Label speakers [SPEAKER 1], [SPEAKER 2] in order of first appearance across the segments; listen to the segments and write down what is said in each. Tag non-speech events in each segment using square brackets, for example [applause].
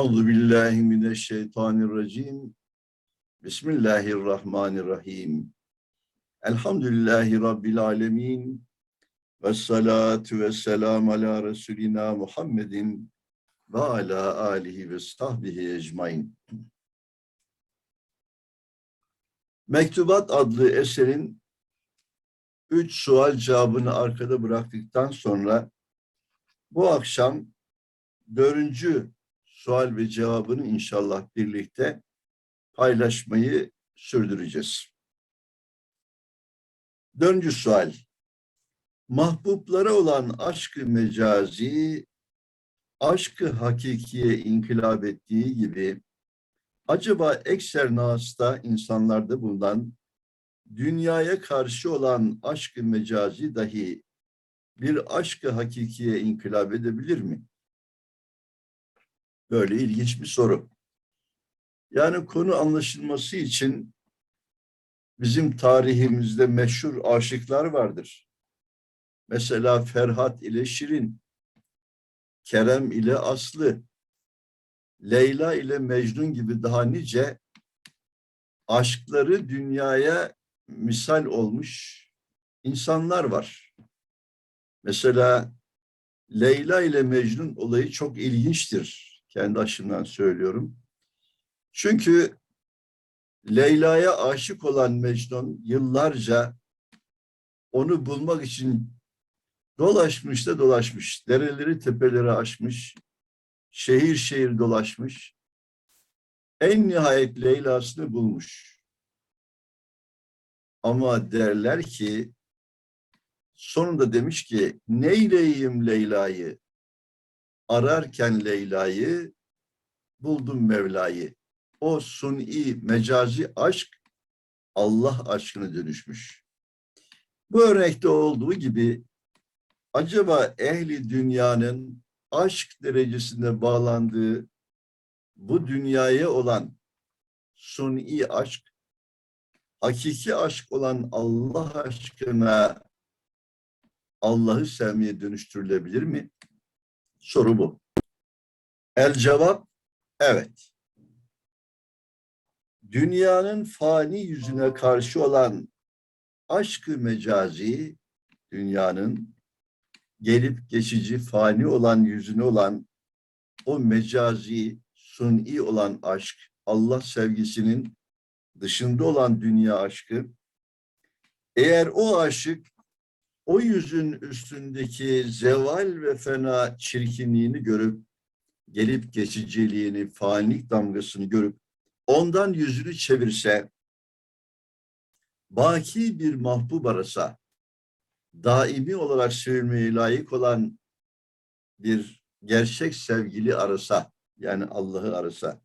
[SPEAKER 1] Euzu billahi mineşşeytanirracim. Bismillahirrahmanirrahim. Elhamdülillahi rabbil alamin. Ve salatu ve selam ala Resulina Muhammedin ve ala alihi ve sahbihi ecmain. Mektubat adlı eserin üç sual cevabını arkada bıraktıktan sonra bu akşam dördüncü sual ve cevabını inşallah birlikte paylaşmayı sürdüreceğiz. Dördüncü sual. Mahbublara olan aşkı mecazi, aşkı hakikiye inkılap ettiği gibi acaba ekser nasta insanlarda bulunan dünyaya karşı olan aşkı mecazi dahi bir aşkı hakikiye inkılap edebilir mi? Böyle ilginç bir soru. Yani konu anlaşılması için bizim tarihimizde meşhur aşıklar vardır. Mesela Ferhat ile Şirin, Kerem ile Aslı, Leyla ile Mecnun gibi daha nice aşkları dünyaya misal olmuş insanlar var. Mesela Leyla ile Mecnun olayı çok ilginçtir. Kendi açımdan söylüyorum. Çünkü Leyla'ya aşık olan Mecnun yıllarca onu bulmak için dolaşmış da dolaşmış. Dereleri tepeleri aşmış. Şehir şehir dolaşmış. En nihayet Leyla'sını bulmuş. Ama derler ki sonunda demiş ki neyleyim Leyla'yı? Ararken Leyla'yı buldum Mevla'yı. O suni mecazi aşk Allah aşkına dönüşmüş. Bu örnekte olduğu gibi acaba ehli dünyanın aşk derecesinde bağlandığı bu dünyaya olan suni aşk, hakiki aşk olan Allah aşkına Allah'ı sevmeye dönüştürülebilir mi? Soru bu. El cevap evet. Dünyanın fani yüzüne karşı olan aşkı mecazi, dünyanın gelip geçici fani olan yüzüne olan o mecazi, suni olan aşk, Allah sevgisinin dışında olan dünya aşkı, eğer o aşık o yüzün üstündeki zeval ve fena çirkinliğini görüp, gelip geçiciliğini, fanilik damgasını görüp, ondan yüzünü çevirse, baki bir mahbub arasa, daimi olarak sevilmeye layık olan bir gerçek sevgili arasa, yani Allah'ı arasa,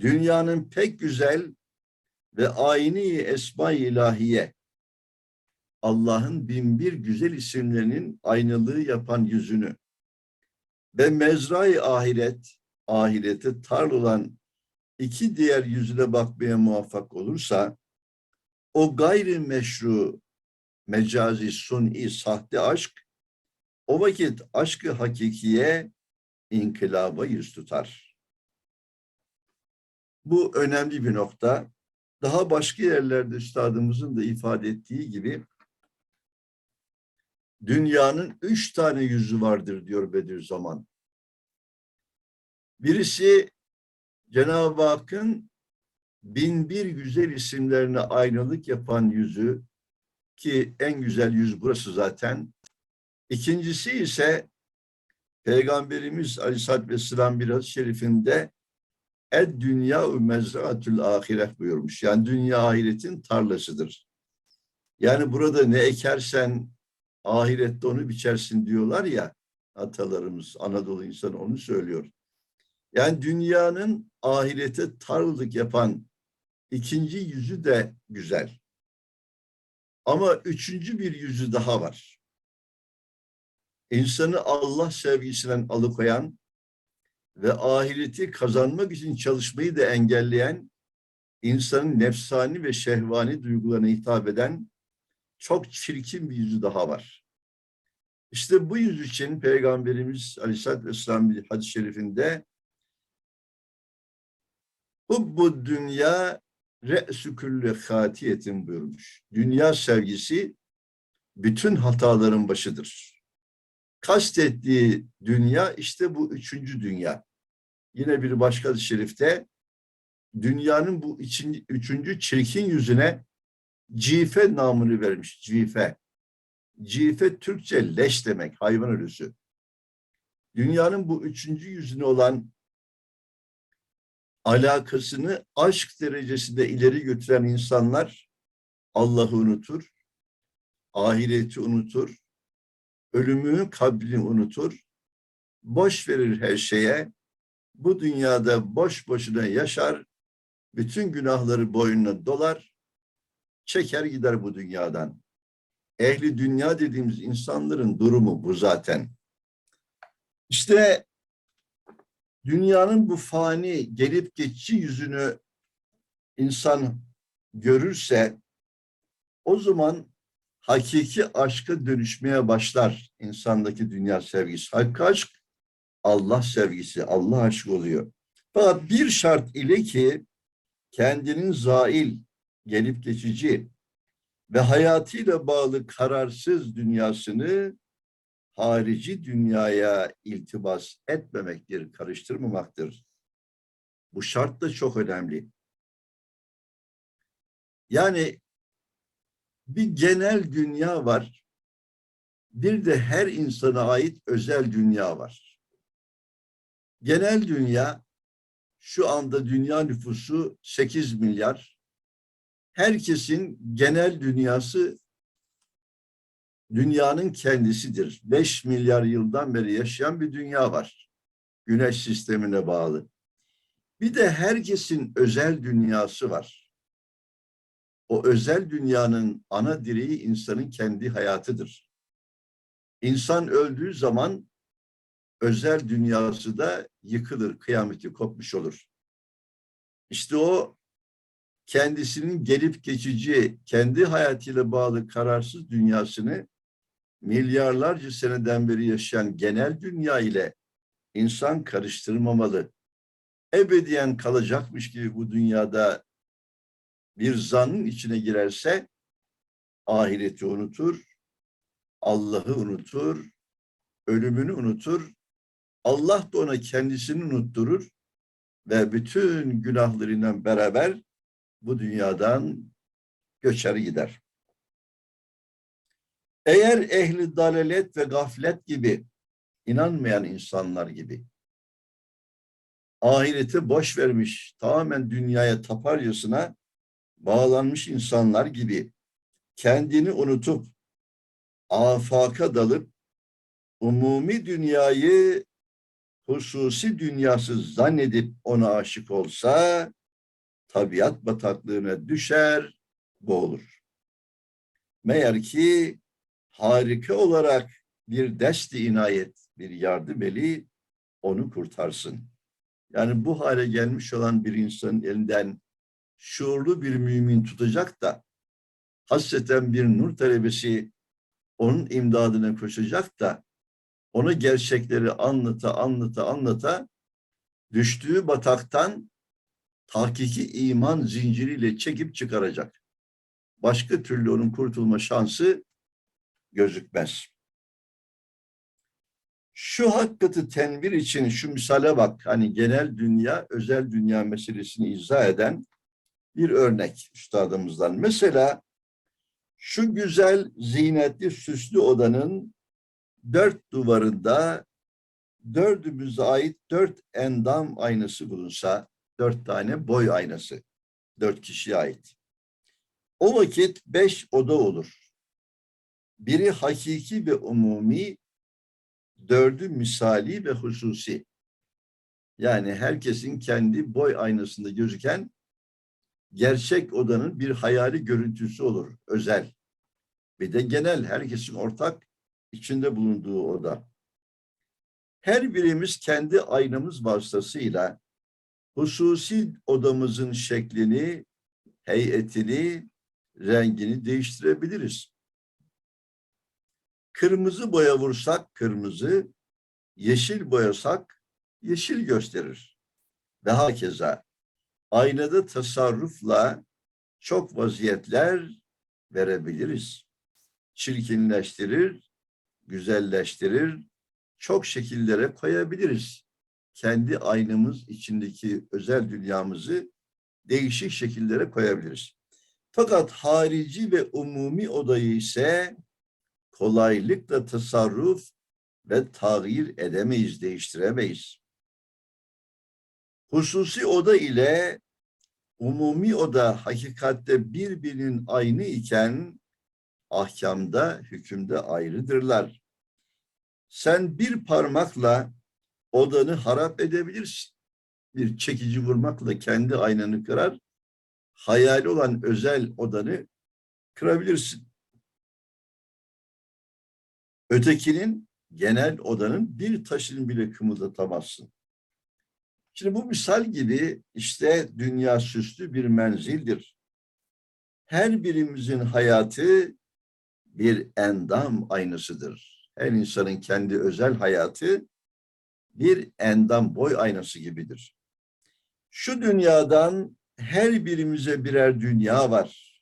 [SPEAKER 1] dünyanın pek güzel ve ayni esma-i ilahiye, Allah'ın binbir güzel isimlerinin aynalığı yapan yüzünü ve mezrai ahiret, ahirete tar olan iki diğer yüzüne bakmaya muvaffak olursa, o gayri meşru, mecazi, suni, sahte aşk, o vakit aşkı hakikiye inkılaba yüz tutar. Bu önemli bir nokta. Daha başka yerlerde üstadımızın da ifade ettiği gibi dünyanın üç tane yüzü vardır diyor Bediüzzaman. Birisi Cenab-ı Hakk'ın bin bir güzel isimlerine aynalık yapan yüzü ki en güzel yüz burası zaten. İkincisi ise Peygamberimiz Aleyhisselatü Vesselam bir hadis-i şerifinde Ed dünya mezraatül ahiret buyurmuş. Yani dünya ahiretin tarlasıdır. Yani burada ne ekersen ahirette onu biçersin diyorlar ya atalarımız, Anadolu insanı onu söylüyor. Yani dünyanın ahirete tarlalık yapan ikinci yüzü de güzel. Ama üçüncü bir yüzü daha var. İnsanı Allah sevgisinden alıkoyan ve ahireti kazanmak için çalışmayı da engelleyen, insanın nefsani ve şehvani duygularına hitap eden çok çirkin bir yüzü daha var. İşte bu yüz için Peygamberimiz Aleyhisselatü Vesselam bir hadis-i şerifinde Hubbu dünya re'sü külle hatiyetin buyurmuş. Dünya sevgisi bütün hataların başıdır. Kastettiği dünya işte bu üçüncü dünya. Yine bir başka şerifte dünyanın bu üçüncü çirkin yüzüne cife namını vermiş. Cife. Cife Türkçe leş demek, hayvan ölüsü. Dünyanın bu üçüncü yüzüne olan alakasını aşk derecesinde ileri götüren insanlar Allah'ı unutur, ahireti unutur, ölümü, kabrini unutur, boş verir her şeye, bu dünyada boş boşuna yaşar, bütün günahları boynuna dolar, çeker gider bu dünyadan. Ehli dünya dediğimiz insanların durumu bu zaten. İşte dünyanın bu fani gelip geçici yüzünü insan görürse o zaman hakiki aşka dönüşmeye başlar insandaki dünya sevgisi. Hakkı aşk Allah sevgisi, Allah aşkı oluyor. Fakat bir şart ile ki kendinin zail, gelip geçici ve hayatıyla bağlı kararsız dünyasını harici dünyaya iltibas etmemektir, karıştırmamaktır. Bu şart da çok önemli. Yani bir genel dünya var. Bir de her insana ait özel dünya var. Genel dünya şu anda dünya nüfusu 8 milyar. Herkesin genel dünyası dünyanın kendisidir. 5 milyar yıldan beri yaşayan bir dünya var. Güneş sistemine bağlı. Bir de herkesin özel dünyası var. O özel dünyanın ana direği insanın kendi hayatıdır. İnsan öldüğü zaman özel dünyası da yıkılır, kıyameti kopmuş olur. İşte o kendisinin gelip geçici, kendi hayatıyla bağlı kararsız dünyasını milyarlarca seneden beri yaşayan genel dünya ile insan karıştırmamalı. Ebediyen kalacakmış gibi bu dünyada bir zannın içine girerse ahireti unutur, Allah'ı unutur, ölümünü unutur, Allah da ona kendisini unutturur ve bütün günahlarıyla beraber bu dünyadan göçer gider. Eğer ehli dalalet ve gaflet gibi inanmayan insanlar gibi ahireti boş vermiş, tamamen dünyaya taparcasına bağlanmış insanlar gibi kendini unutup afaka dalıp umumi dünyayı hususi dünyasız zannedip ona aşık olsa tabiat bataklığına düşer, boğulur. Meğer ki harika olarak bir desti inayet, bir yardım eli onu kurtarsın. Yani bu hale gelmiş olan bir insanın elinden şuurlu bir mümin tutacak da hasreten bir nur talebesi onun imdadına koşacak da ona gerçekleri anlata anlata anlata düştüğü bataktan hakiki iman zinciriyle çekip çıkaracak. Başka türlü onun kurtulma şansı gözükmez. Şu hakikati tenvir için şu misale bak. Hani genel dünya, özel dünya meselesini izah eden bir örnek üstadımızdan. Mesela şu güzel, zinetli, süslü odanın dört duvarında dördümüze ait dört endam aynası bulunsa, dört tane boy aynası, dört kişiye ait. O vakit beş oda olur. Biri hakiki ve umumi, dördü misali ve hususi. Yani herkesin kendi boy aynasında gözüken gerçek odanın bir hayali görüntüsü olur, özel. Bir de genel, herkesin ortak içinde bulunduğu oda. Her birimiz kendi aynamız vasıtasıyla hususi odamızın şeklini, heyetini, rengini değiştirebiliriz. Kırmızı boya vursak kırmızı, yeşil boyasak yeşil gösterir. Ve hakeza aynada tasarrufla çok vaziyetler verebiliriz. Çirkinleştirir, güzelleştirir, çok şekillere koyabiliriz. Kendi aynamız içindeki özel dünyamızı değişik şekillere koyabiliriz. Fakat harici ve umumi odayı ise kolaylıkla tasarruf ve tağyir edemeyiz, değiştiremeyiz. Hususi oda ile umumi oda hakikatte birbirinin aynı iken ahkamda, hükümde ayrıdırlar. Sen bir parmakla odanı harap edebilirsin. Bir çekici vurmakla kendi aynanı kırar, hayali olan özel odanı kırabilirsin. Ötekinin genel odanın bir taşını bile kımıldatamazsın. Şimdi bu misal gibi işte dünya süslü bir menzildir. Her birimizin hayatı bir endam aynasıdır. Her insanın kendi özel hayatı bir endam boy aynası gibidir. Şu dünyadan her birimize birer dünya var.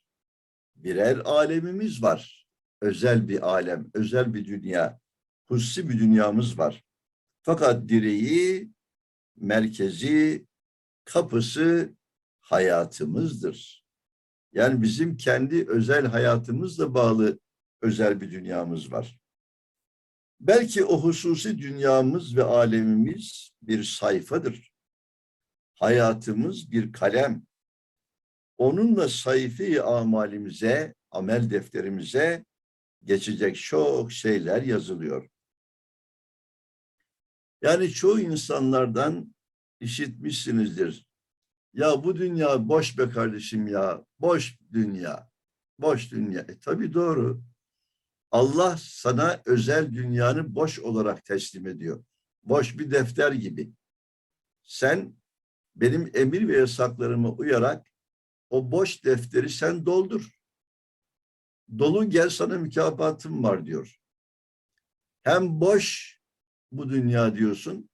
[SPEAKER 1] Birer alemimiz var. Özel bir alem, özel bir dünya, hususi bir dünyamız var. Fakat direği, merkezi, kapısı hayatımızdır. Yani bizim kendi özel hayatımızla bağlı özel bir dünyamız var. Belki o hususi dünyamız ve alemimiz bir sayfadır. Hayatımız bir kalem. Onunla sayfi amalimize, amel defterimize geçecek çok şeyler yazılıyor. Yani çoğu insanlardan işitmişsinizdir. Ya bu dünya boş be kardeşim ya, boş dünya, boş dünya. E tabii doğru. Allah sana özel dünyanı boş olarak teslim ediyor. Boş bir defter gibi. Sen benim emir ve yasaklarıma uyarak o boş defteri sen doldur. Dolu gel sana mükafatım var diyor. Hem boş bu dünya diyorsun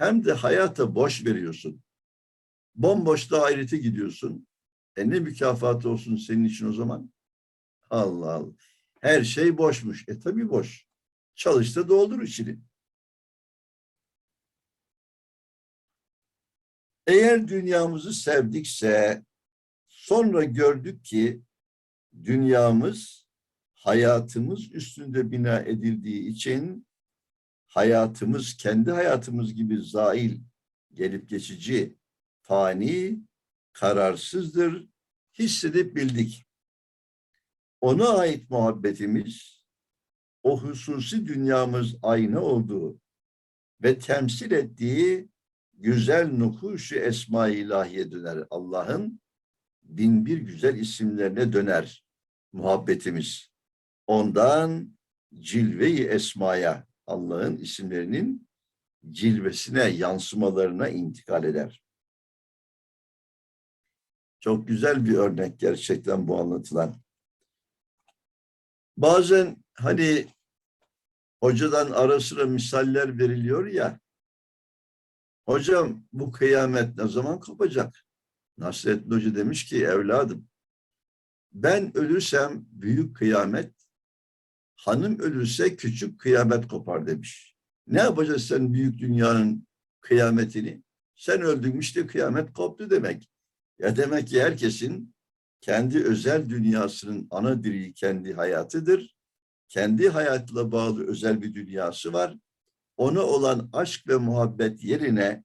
[SPEAKER 1] hem de hayata boş veriyorsun. Bomboş da ahirete gidiyorsun. E ne mükafatı olsun senin için o zaman? Allah Allah. Her şey boşmuş. E tabii boş. Çalış da doldur içini. Eğer dünyamızı sevdikse sonra gördük ki dünyamız hayatımız üstünde bina edildiği için hayatımız kendi hayatımız gibi zail, gelip geçici, fani, kararsızdır, hissedip bildik. Ona ait muhabbetimiz, o hususi dünyamız aynı olduğu ve temsil ettiği güzel nukuşu esma-i ilahiye döner. Allah'ın bin bir güzel isimlerine döner muhabbetimiz. Ondan cilve-i esmaya, Allah'ın isimlerinin cilvesine, yansımalarına intikal eder. Çok güzel bir örnek gerçekten bu anlatılan. Bazen hani hocadan ara sıra misaller veriliyor ya, hocam bu kıyamet ne zaman kopacak? Nasrettin Hoca demiş ki evladım, ben ölürsem büyük kıyamet, hanım ölürse küçük kıyamet kopar demiş. Ne yapacağız sen büyük dünyanın kıyametini? Sen öldün işte kıyamet koptu demek. Ya demek ki herkesin kendi özel dünyasının ana direği kendi hayatıdır. Kendi hayatla bağlı özel bir dünyası var. Ona olan aşk ve muhabbet yerine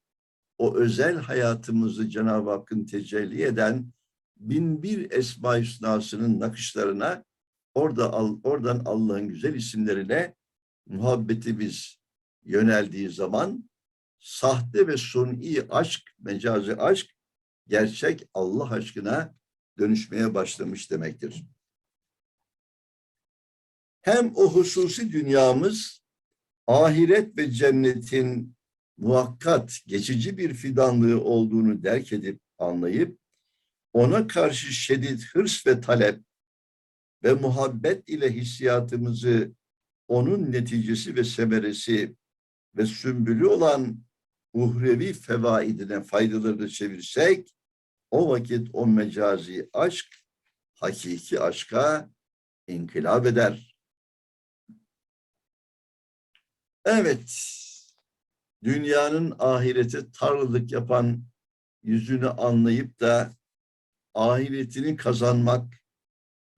[SPEAKER 1] o özel hayatımızı Cenab-ı Hakk'ın tecelli eden bin bir esma hüsnasının nakışlarına orada oradan Allah'ın güzel isimlerine muhabbetimiz yöneldiği zaman sahte ve suni aşk, mecazi aşk gerçek Allah aşkına dönüşmeye başlamış demektir. Hem o hususi dünyamız ahiret ve cennetin muhakkat, geçici bir fidanlığı olduğunu derk edip anlayıp ona karşı şiddet, hırs ve talep ve muhabbet ile hissiyatımızı onun neticesi ve semeresi ve sümbülü olan uhrevi fevaidine faydalarını çevirsek o vakit o mecazi aşk hakiki aşka inkılap eder. Evet, dünyanın ahirete tarlalık yapan yüzünü anlayıp da ahiretini kazanmak,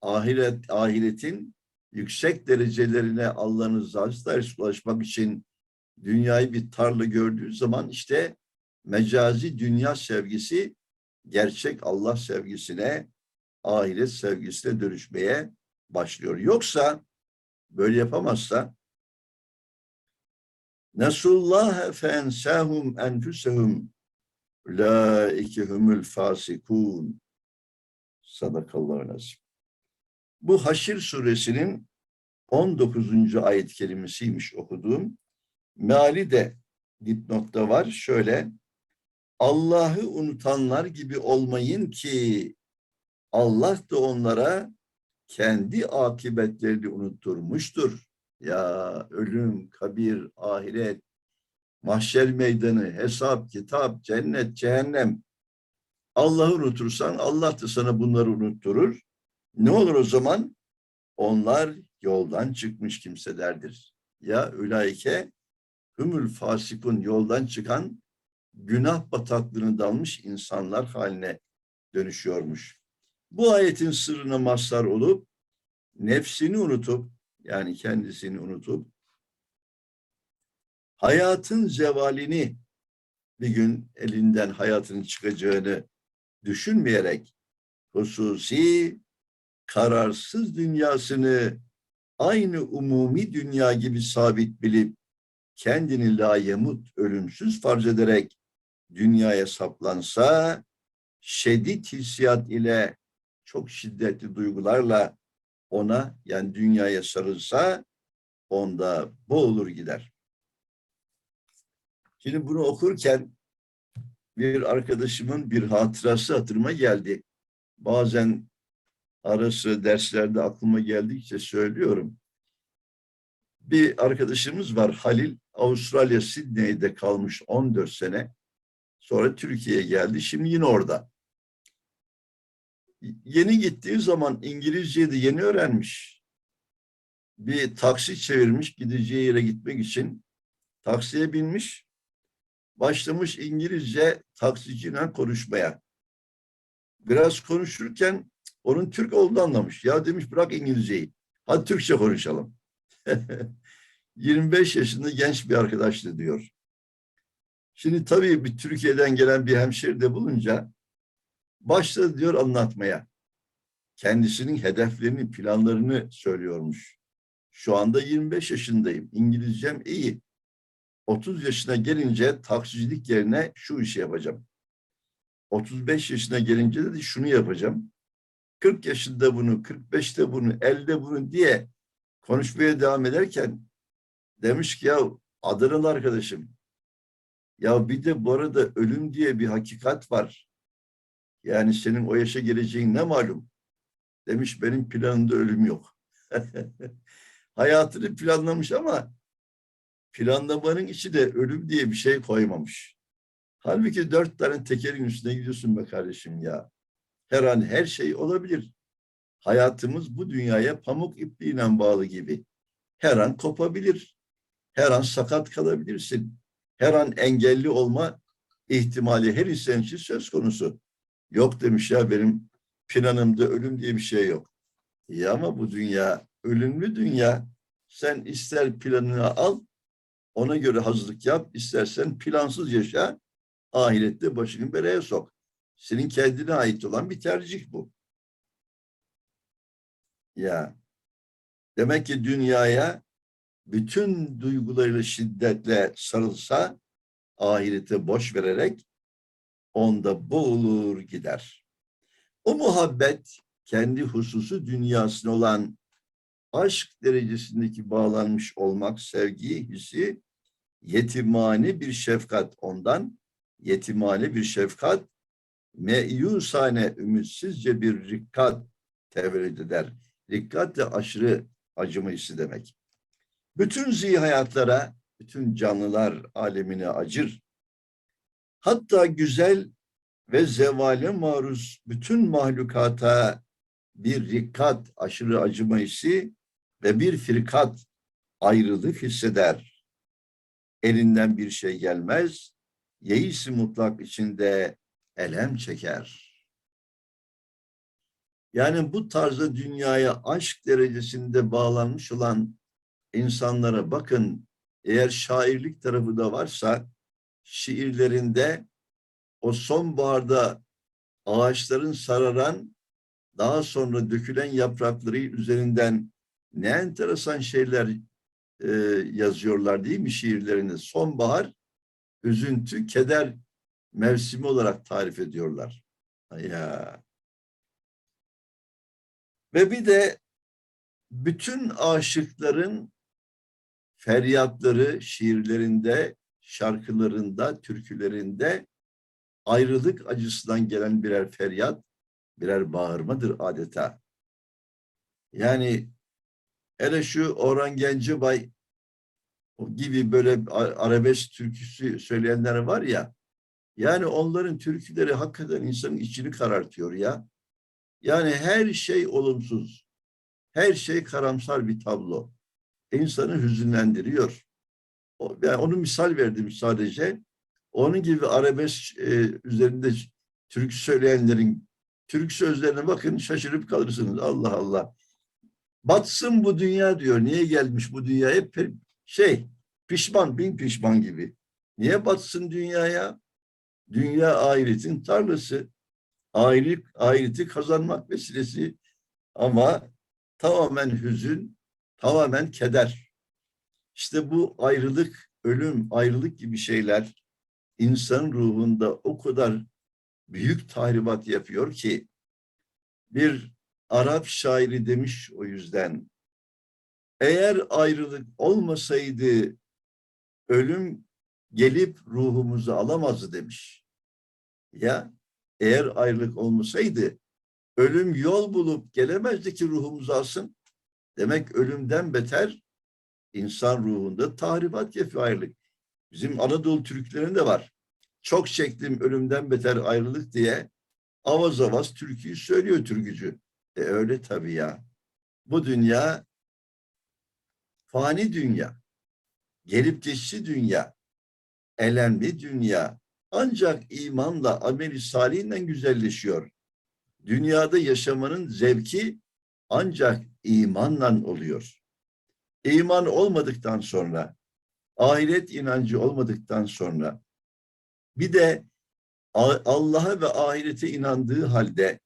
[SPEAKER 1] ahiret ahiretin yüksek derecelerine Allah'ın rızasıyla ulaşmak için dünyayı bir tarla gördüğü zaman işte mecazi dünya sevgisi gerçek Allah sevgisine, ahiret sevgisine dönüşmeye başlıyor. Yoksa böyle yapamazsa Nesullâhe fensâhum enfusehum ulaike humul fasikûn Sadakallahu nasip. Bu Haşir suresinin 19. ayet kelimesiymiş okuduğum. Meali de dipnotta var. Şöyle Allah'ı unutanlar gibi olmayın ki Allah da onlara kendi akıbetlerini unutturmuştur. Ya ölüm, kabir, ahiret, mahşer meydanı, hesap, kitap, cennet, cehennem. Allah'ı unutursan Allah da sana bunları unutturur. Ne olur o zaman? Onlar yoldan çıkmış kimselerdir. Ya ülaike hümül fasikun yoldan çıkan günah bataklığına dalmış insanlar haline dönüşüyormuş. Bu ayetin sırrına mazhar olup nefsini unutup yani kendisini unutup hayatın zevalini bir gün elinden hayatının çıkacağını düşünmeyerek hususi kararsız dünyasını aynı umumi dünya gibi sabit bilip kendini layemut ölümsüz farz ederek dünyaya saplansa şiddet hissiyat ile çok şiddetli duygularla ona yani dünyaya sarılsa onda boğulur gider. Şimdi bunu okurken bir arkadaşımın bir hatırası hatırıma geldi. Bazen arası derslerde aklıma geldikçe söylüyorum. Bir arkadaşımız var Halil. Avustralya Sydney'de kalmış 14 sene. Sonra Türkiye'ye geldi. Şimdi yine orada. Yeni gittiği zaman İngilizceyi de yeni öğrenmiş. Bir taksi çevirmiş gideceği yere gitmek için. Taksiye binmiş. Başlamış İngilizce taksiciyle konuşmaya. Biraz konuşurken onun Türk olduğunu anlamış. Ya demiş bırak İngilizceyi. Hadi Türkçe konuşalım. [laughs] 25 yaşında genç bir arkadaştı diyor. Şimdi tabii bir Türkiye'den gelen bir hemşeri bulunca başladı diyor anlatmaya. Kendisinin hedeflerini, planlarını söylüyormuş. Şu anda 25 yaşındayım. İngilizcem iyi. 30 yaşına gelince taksicilik yerine şu işi yapacağım. 35 yaşına gelince de şunu yapacağım. 40 yaşında bunu, 45'te bunu, 50'de bunu diye konuşmaya devam ederken demiş ki ya Adanalı arkadaşım ya bir de bu arada ölüm diye bir hakikat var. Yani senin o yaşa geleceğin ne malum? Demiş benim planımda ölüm yok. [laughs] Hayatını planlamış ama planlamanın içi de ölüm diye bir şey koymamış. Halbuki dört tane tekerin üstüne gidiyorsun be kardeşim ya. Her an her şey olabilir. Hayatımız bu dünyaya pamuk ipliğine bağlı gibi. Her an kopabilir. Her an sakat kalabilirsin. Her an engelli olma ihtimali her insan için söz konusu. Yok demiş ya benim planımda ölüm diye bir şey yok. İyi ama bu dünya ölümlü dünya. Sen ister planını al, ona göre hazırlık yap, istersen plansız yaşa, ahirette başını belaya sok. Senin kendine ait olan bir tercih bu. Ya demek ki dünyaya bütün duygularıyla şiddetle sarılsa ahirete boş vererek onda boğulur gider. O muhabbet kendi hususu dünyasına olan aşk derecesindeki bağlanmış olmak, sevgi hissi yetimane bir şefkat ondan, yetimane bir şefkat meyusane ümitsizce bir rikkat tevellüd eder. Rikkat de aşırı acıma hissi demek. Bütün zihayatlara, bütün canlılar alemine acır. Hatta güzel ve zevale maruz bütün mahlukata bir rikkat, aşırı acıma hissi ve bir firkat, ayrılık hisseder. Elinden bir şey gelmez, yeis mutlak içinde elem çeker. Yani bu tarzda dünyaya aşk derecesinde bağlanmış olan insanlara bakın, eğer şairlik tarafı da varsa, şiirlerinde o sonbaharda ağaçların sararan, daha sonra dökülen yaprakları üzerinden ne enteresan şeyler e, yazıyorlar değil mi şiirlerinde? Sonbahar, üzüntü, keder mevsimi olarak tarif ediyorlar. Ya. Ve bir de bütün aşıkların feryatları şiirlerinde, şarkılarında, türkülerinde ayrılık acısından gelen birer feryat, birer bağırmadır adeta. Yani hele şu Orhan Gencebay gibi böyle arabesk türküsü söyleyenler var ya, yani onların türküleri hakikaten insanın içini karartıyor ya. Yani her şey olumsuz, her şey karamsar bir tablo. İnsanı hüzünlendiriyor. Yani onu misal verdim sadece. Onun gibi arabesk e, üzerinde Türk söyleyenlerin Türk sözlerine bakın şaşırıp kalırsınız. Allah Allah. Batsın bu dünya diyor. Niye gelmiş bu dünya? Hep şey pişman, bin pişman gibi. Niye batsın dünyaya? Dünya ahiretin tarlası. Ahiret, ahireti kazanmak vesilesi. Ama tamamen hüzün, tamamen keder. İşte bu ayrılık, ölüm, ayrılık gibi şeyler insan ruhunda o kadar büyük tahribat yapıyor ki bir Arap şairi demiş o yüzden eğer ayrılık olmasaydı ölüm gelip ruhumuzu alamazdı demiş. Ya eğer ayrılık olmasaydı ölüm yol bulup gelemezdi ki ruhumuzu alsın. Demek ölümden beter insan ruhunda tahribat yapıyor ayrılık. Bizim Anadolu Türklerinde var. Çok çektim ölümden beter ayrılık diye avaz avaz türküyü söylüyor türkücü. E öyle tabii ya. Bu dünya fani dünya. Gelip geçici dünya. Elemli dünya. Ancak imanla, ameli salihinden güzelleşiyor. Dünyada yaşamanın zevki ancak imanla oluyor. İman olmadıktan sonra ahiret inancı olmadıktan sonra bir de Allah'a ve ahirete inandığı halde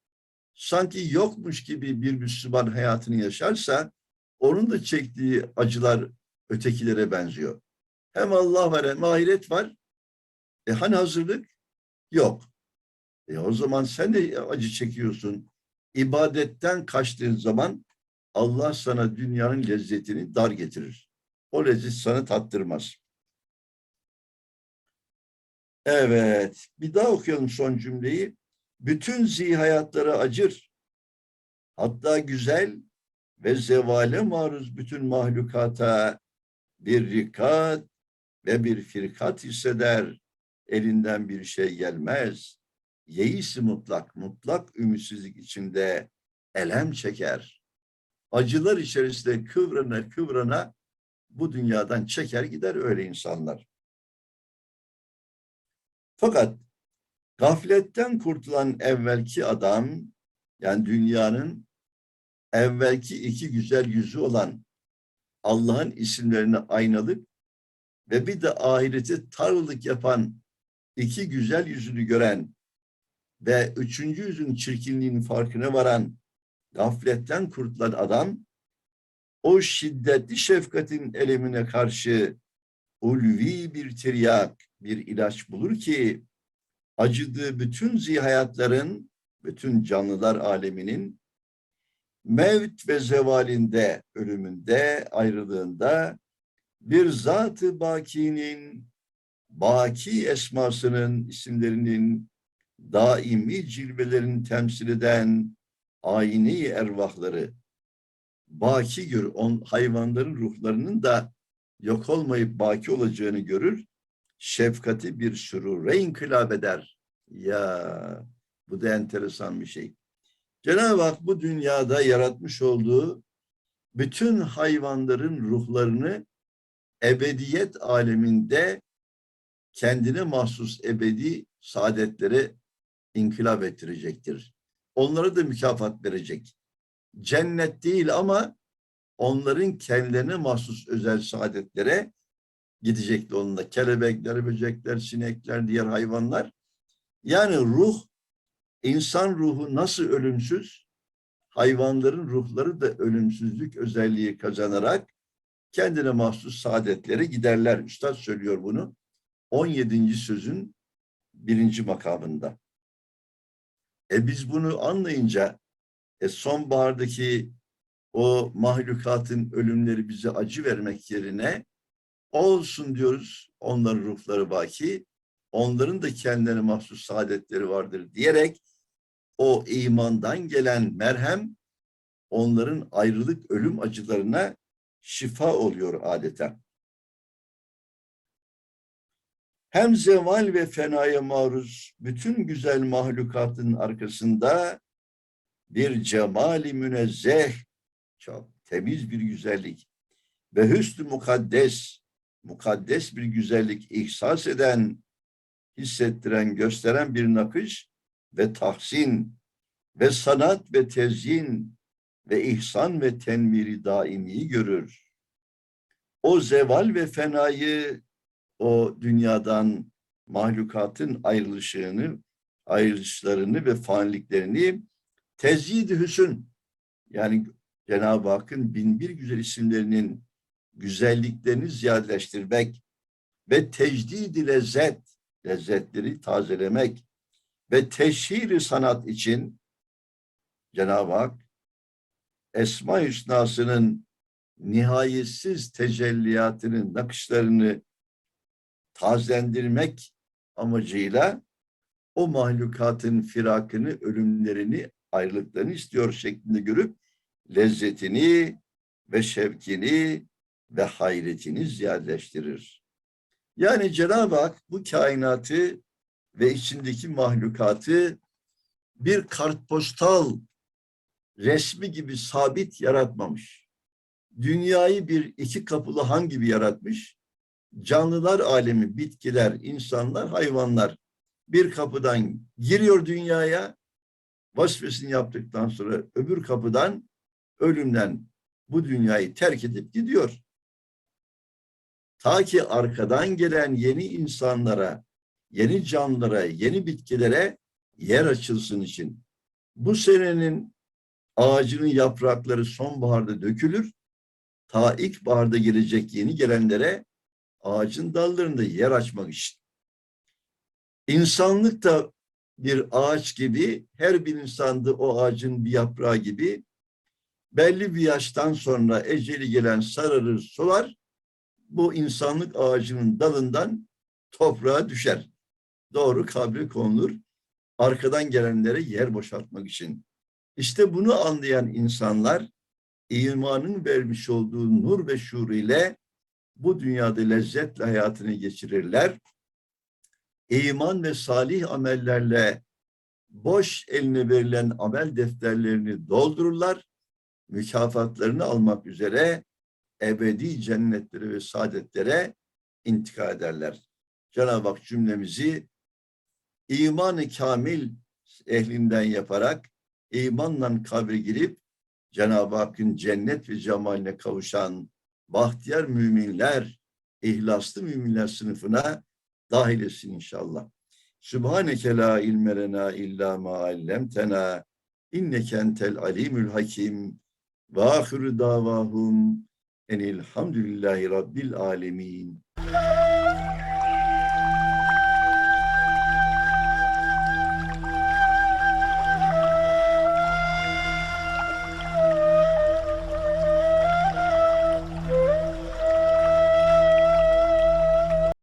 [SPEAKER 1] sanki yokmuş gibi bir Müslüman hayatını yaşarsa onun da çektiği acılar ötekilere benziyor. Hem Allah var hem ahiret var. E hani hazırlık? Yok. E o zaman sen de acı çekiyorsun. İbadetten kaçtığın zaman Allah sana dünyanın lezzetini dar getirir. O lezzet sana tattırmaz. Evet, bir daha okuyalım son cümleyi. Bütün zihayatlara acır. Hatta güzel ve zevale maruz bütün mahlukata bir rikat ve bir firkat hisseder. Elinden bir şey gelmez. Yeisi mutlak, mutlak ümitsizlik içinde elem çeker. Acılar içerisinde kıvrana kıvrana bu dünyadan çeker gider öyle insanlar. Fakat gafletten kurtulan evvelki adam, yani dünyanın evvelki iki güzel yüzü olan Allah'ın isimlerine aynalık ve bir de ahireti tarlalık yapan iki güzel yüzünü gören ve üçüncü yüzün çirkinliğinin farkına varan gafletten kurtulan adam o şiddetli şefkatin elemine karşı ulvi bir tiryak, bir ilaç bulur ki acıdığı bütün zihayatların, bütün canlılar aleminin mevt ve zevalinde, ölümünde, ayrılığında bir zat-ı bakinin, baki esmasının, isimlerinin daimi cilvelerini temsil eden ayni ervahları, baki gör, on, hayvanların ruhlarının da yok olmayıp baki olacağını görür, şefkati bir sürure inkılap eder Ya bu da enteresan bir şey. Cenab-ı Hak bu dünyada yaratmış olduğu bütün hayvanların ruhlarını ebediyet aleminde kendine mahsus ebedi saadetlere inkılap ettirecektir. Onlara da mükafat verecek. Cennet değil ama onların kendilerine mahsus özel saadetlere gidecekti onunla. Kelebekler, böcekler, sinekler, diğer hayvanlar. Yani ruh, insan ruhu nasıl ölümsüz? Hayvanların ruhları da ölümsüzlük özelliği kazanarak kendine mahsus saadetlere giderler. Üstad söylüyor bunu. 17. sözün birinci makamında. E biz bunu anlayınca e sonbahardaki o mahlukatın ölümleri bize acı vermek yerine olsun diyoruz onların ruhları baki, onların da kendilerine mahsus saadetleri vardır diyerek o imandan gelen merhem onların ayrılık ölüm acılarına şifa oluyor adeta. Hem zeval ve fenaya maruz bütün güzel mahlukatın arkasında bir cemali münezzeh, çok temiz bir güzellik ve hüsnü mukaddes, mukaddes bir güzellik ihsas eden, hissettiren, gösteren bir nakış ve tahsin ve sanat ve tezyin ve ihsan ve tenmiri daimi görür. O zeval ve fenayı o dünyadan mahlukatın ayrılışını, ayrılışlarını ve faniliklerini tezyid-i hüsün yani Cenab-ı Hakk'ın bin bir güzel isimlerinin güzelliklerini ziyadeleştirmek ve tecdid lezzet, lezzetleri tazelemek ve teşhir sanat için Cenab-ı Hak Esma-i Hüsna'sının nihayetsiz tecelliyatının nakışlarını tazelendirmek amacıyla o mahlukatın firakını, ölümlerini, ayrılıklarını istiyor şeklinde görüp lezzetini ve şevkini ve hayretini ziyadeleştirir. Yani Cenab-ı Hak bu kainatı ve içindeki mahlukatı bir kartpostal resmi gibi sabit yaratmamış. Dünyayı bir iki kapılı han gibi yaratmış. Canlılar alemi, bitkiler, insanlar, hayvanlar bir kapıdan giriyor dünyaya, vazifesini yaptıktan sonra öbür kapıdan ölümden bu dünyayı terk edip gidiyor. Ta ki arkadan gelen yeni insanlara, yeni canlılara, yeni bitkilere yer açılsın için. Bu senenin ağacının yaprakları sonbaharda dökülür. Ta ilkbaharda gelecek yeni gelenlere ağacın dallarında yer açmak için. İnsanlık da bir ağaç gibi, her bir insanda o ağacın bir yaprağı gibi belli bir yaştan sonra eceli gelen sararır, solar, bu insanlık ağacının dalından toprağa düşer. Doğru kabre konulur. Arkadan gelenlere yer boşaltmak için. İşte bunu anlayan insanlar imanın vermiş olduğu nur ve şuur ile bu dünyada lezzetle hayatını geçirirler. İman ve salih amellerle boş eline verilen amel defterlerini doldururlar. Mükafatlarını almak üzere ebedi cennetlere ve saadetlere intikal ederler. Cenab-ı Hak cümlemizi imanı kamil ehlinden yaparak imanla kabre girip Cenab-ı Hakk'ın cennet ve cemaline kavuşan bahtiyar müminler, ihlaslı müminler sınıfına dahil etsin inşallah. Sübhaneke la ilme illa ma allemtena inneke entel alimül hakim ve ahiru davahum enilhamdülillahi rabbil alemin.